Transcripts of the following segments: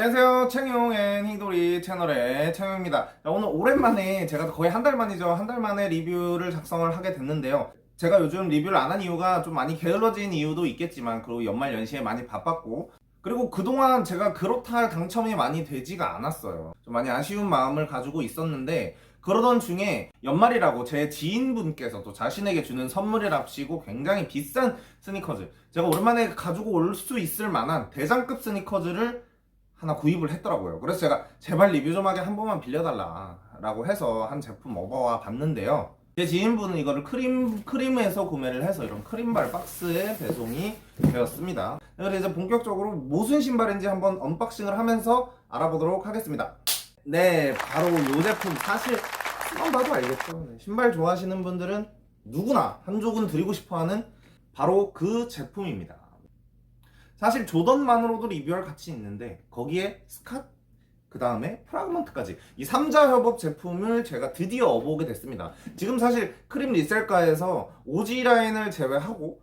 안녕하세요. 챙용 앤 히도리 채널의 챙용입니다. 자, 오늘 오랜만에 제가 거의 한 달 만이죠. 한 달 만에 리뷰를 작성을 하게 됐는데요. 제가 요즘 리뷰를 안 한 이유가 좀 많이 게을러진 이유도 있겠지만 그리고 연말 연시에 많이 바빴고 그리고 그동안 제가 그렇다 할 당첨이 많이 되지가 않았어요. 좀 많이 아쉬운 마음을 가지고 있었는데 그러던 중에 연말이라고 제 지인분께서도 자신에게 주는 선물이랍시고 굉장히 비싼 스니커즈 제가 오랜만에 가지고 올 수 있을 만한 대장급 스니커즈를 하나 구입을 했더라고요. 그래서 제가 제발 리뷰 좀 하게 한 번만 빌려달라라고 해서 한 제품 업어와 봤는데요. 제 지인분은 이거를 크림, 크림에서 구매를 해서 이런 크림발 박스에 배송이 되었습니다. 그래서 이제 본격적으로 무슨 신발인지 한번 언박싱을 하면서 알아보도록 하겠습니다. 네, 바로 이 제품. 사실, 한번 봐도 알겠죠. 네, 신발 좋아하시는 분들은 누구나 한 조금 드리고 싶어 하는 바로 그 제품입니다. 사실 조던만으로도 리뷰할 가치 있는데 거기에 스캇 그 다음에 프라그먼트까지 이 3자 협업 제품을 제가 드디어 업어오게 됐습니다. 지금 사실 크림 리셀가에서 오지 라인을 제외하고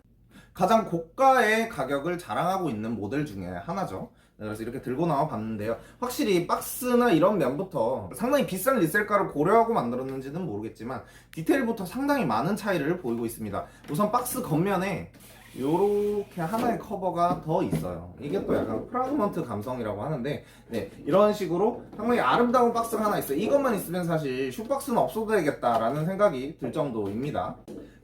가장 고가의 가격을 자랑하고 있는 모델 중에 하나죠. 네, 그래서 이렇게 들고 나와 봤는데요. 확실히 박스나 이런 면부터 상당히 비싼 리셀가를 고려하고 만들었는지는 모르겠지만 디테일부터 상당히 많은 차이를 보이고 있습니다. 우선 박스 겉면에 요렇게 하나의 커버가 더 있어요. 이게 또 약간 프라그먼트 감성이라고 하는데, 네, 이런 식으로 상당히 아름다운 박스가 하나 있어요. 이것만 있으면 사실 슈박스는 없어도 되겠다라는 생각이 들 정도입니다.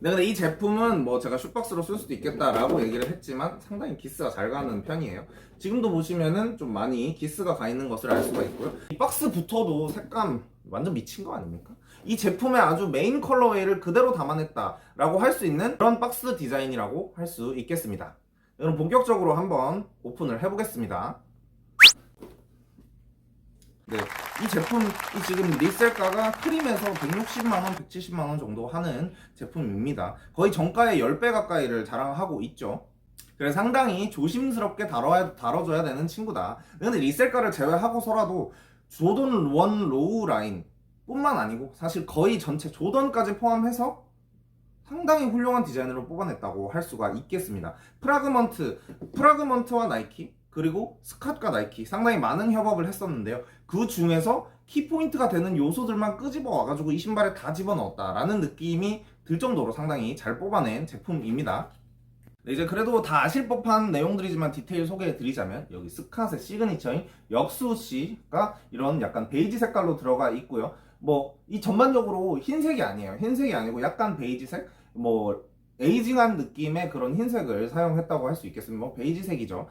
네, 근데 이 제품은 뭐 제가 슈박스로 쓸 수도 있겠다라고 얘기를 했지만 상당히 기스가 잘 가는 편이에요. 지금도 보시면은 좀 많이 기스가 가 있는 것을 알 수가 있고요. 이 박스부터도 색감 완전 미친 거 아닙니까? 이 제품의 아주 메인 컬러웨이를 그대로 담아냈다라고 할 수 있는 그런 박스 디자인이라고 할 수 있겠습니다. 그럼 본격적으로 한번 오픈을 해보겠습니다. 네, 이 제품이 지금 리셀가가 크림에서 160만원, 170만원 정도 하는 제품입니다. 거의 정가의 10배 가까이를 자랑하고 있죠. 그래서 상당히 조심스럽게 다뤄야, 다뤄줘야 되는 친구다. 근데 리셀가를 제외하고서라도 조던 원 로우 라인 뿐만 아니고 사실 거의 전체 조던까지 포함해서 상당히 훌륭한 디자인으로 뽑아냈다고 할 수가 있겠습니다. 프라그먼트, 프라그먼트와 나이키, 그리고 스캇과 나이키 상당히 많은 협업을 했었는데요. 그 중에서 키포인트가 되는 요소들만 끄집어 와가지고 이 신발에 다 집어넣었다라는 느낌이 들 정도로 상당히 잘 뽑아낸 제품입니다. 네, 이제 그래도 다 아실 법한 내용들이지만 디테일 소개해 드리자면 여기 스캇의 시그니처인 역수씨가 이런 약간 베이지 색깔로 들어가 있고요. 뭐 이 전반적으로 흰색이 아니에요. 흰색이 아니고 약간 베이지색, 뭐 에이징한 느낌의 그런 흰색을 사용했다고 할 수 있겠습니다. 뭐 베이지색이죠.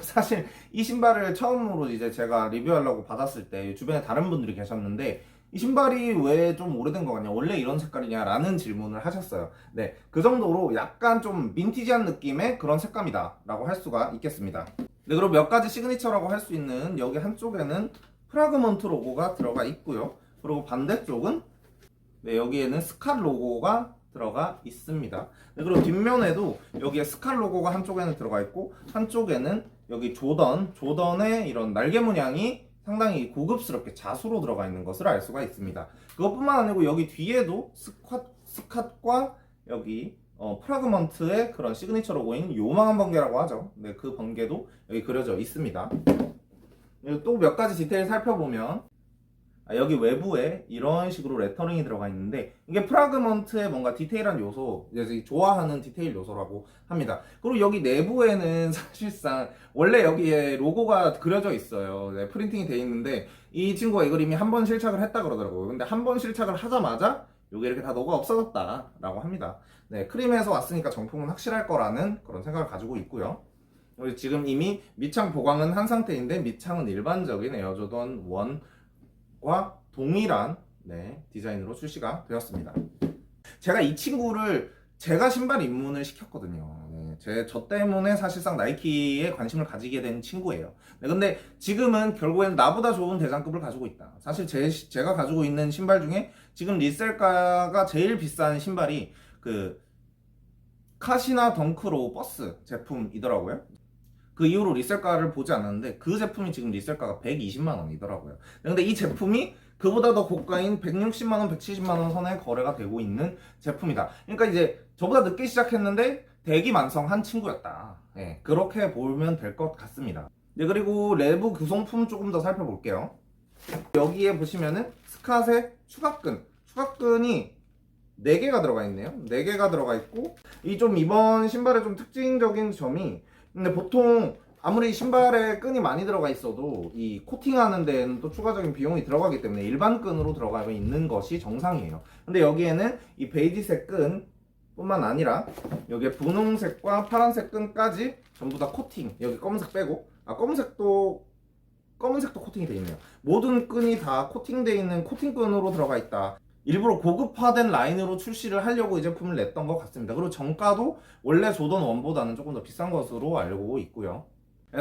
사실 이 신발을 처음으로 이제 제가 리뷰하려고 받았을 때 주변에 다른 분들이 계셨는데 이 신발이 왜 좀 오래된 거 같냐? 원래 이런 색깔이냐라는 질문을 하셨어요. 네, 그 정도로 약간 좀 빈티지한 느낌의 그런 색감이다라고 할 수가 있겠습니다. 네, 그리고 몇 가지 시그니처라고 할 수 있는 여기 한쪽에는 프라그먼트 로고가 들어가 있고요. 그리고 반대쪽은 네, 여기에는 스캇 로고가 들어가 있습니다. 네, 그리고 뒷면에도 여기에 스캇 로고가 한쪽에는 들어가 있고 한쪽에는 여기 조던, 조던의 이런 날개 문양이 상당히 고급스럽게 자수로 들어가 있는 것을 알 수가 있습니다. 그것뿐만 아니고 여기 뒤에도 스쿼, 스캇과 여기 어, 프라그먼트의 그런 시그니처 로고인 요망한 번개라고 하죠. 네, 그 번개도 여기 그려져 있습니다. 또 몇 가지 디테일 살펴보면 아, 여기 외부에 이런 식으로 레터링이 들어가 있는데 이게 프라그먼트의 뭔가 디테일한 요소, 이제 좋아하는 디테일 요소라고 합니다. 그리고 여기 내부에는 사실상 원래 여기에 로고가 그려져 있어요. 네, 프린팅이 돼 있는데 이 친구가 이걸 이미 한번 실착을 했다 그러더라고요. 근데 한 번 실착을 하자마자 여기 이렇게 다 녹아 없어졌다라고 합니다. 네, 크림에서 왔으니까 정품은 확실할 거라는 그런 생각을 가지고 있고요. 지금 이미 밑창 보강은 한 상태인데 밑창은 일반적인 에어조던 1 과 동일한 네, 디자인으로 출시가 되었습니다. 제가 이 친구를 제가 신발 입문을 시켰거든요. 네, 제, 저 때문에 사실상 나이키에 관심을 가지게 된 친구예요. 네, 근데 지금은 결국에는 나보다 좋은 대장급을 가지고 있다. 사실 제, 제가 가지고 있는 신발 중에 지금 리셀가가 제일 비싼 신발이 그 카시나 덩크로 버스 제품이더라고요. 그 이후로 리셀가를 보지 않았는데 그 제품이 지금 리셀가가 120만 원이더라고요. 근데 이 제품이 그보다 더 고가인 160만 원, 170만 원 선에 거래가 되고 있는 제품이다. 그러니까 이제 저보다 늦게 시작했는데 대기 만성한 친구였다. 예, 그렇게 보면 될 것 같습니다. 네, 그리고 내부 구성품 조금 더 살펴볼게요. 여기에 보시면은 스캇의 추가끈, 추가끈이 4개가 들어가 있네요. 4개가 들어가 있고, 이 좀 이번 신발의 좀 특징적인 점이, 근데 보통 아무리 신발에 끈이 많이 들어가 있어도 이 코팅하는 데는 또 추가적인 비용이 들어가기 때문에 일반 끈으로 들어가 있는 것이 정상이에요. 근데 여기에는 이 베이지색 끈 뿐만 아니라 여기에 분홍색과 파란색 끈까지 전부 다 코팅 여기 검은색 빼고. 아 검은색도 검은색도 코팅이 돼 있네요. 모든 끈이 다 코팅돼 있는 코팅끈으로 들어가 있다 일부러 고급화된 라인으로 출시를 하려고 이 제품을 냈던 것 같습니다 그리고 정가도 원래 조던 1보다는 조금 더 비싼 것으로 알고 있고요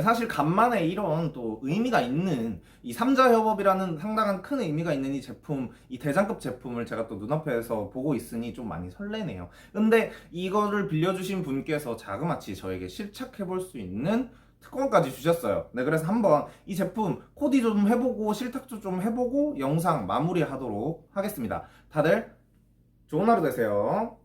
사실 간만에 이런 또 의미가 있는 이 삼자 협업이라는 상당한 큰 의미가 있는 이 제품, 이 대장급 제품을 제가 또 눈앞에서 보고 있으니 좀 많이 설레네요. 근데 이거를 빌려주신 분께서 자그마치 저에게 실착해 볼 수 있는 특권까지 주셨어요. 네, 그래서 한번 이 제품 코디 좀 해보고 실탁도 좀 해보고 영상 마무리하도록 하겠습니다. 다들 좋은 하루 되세요.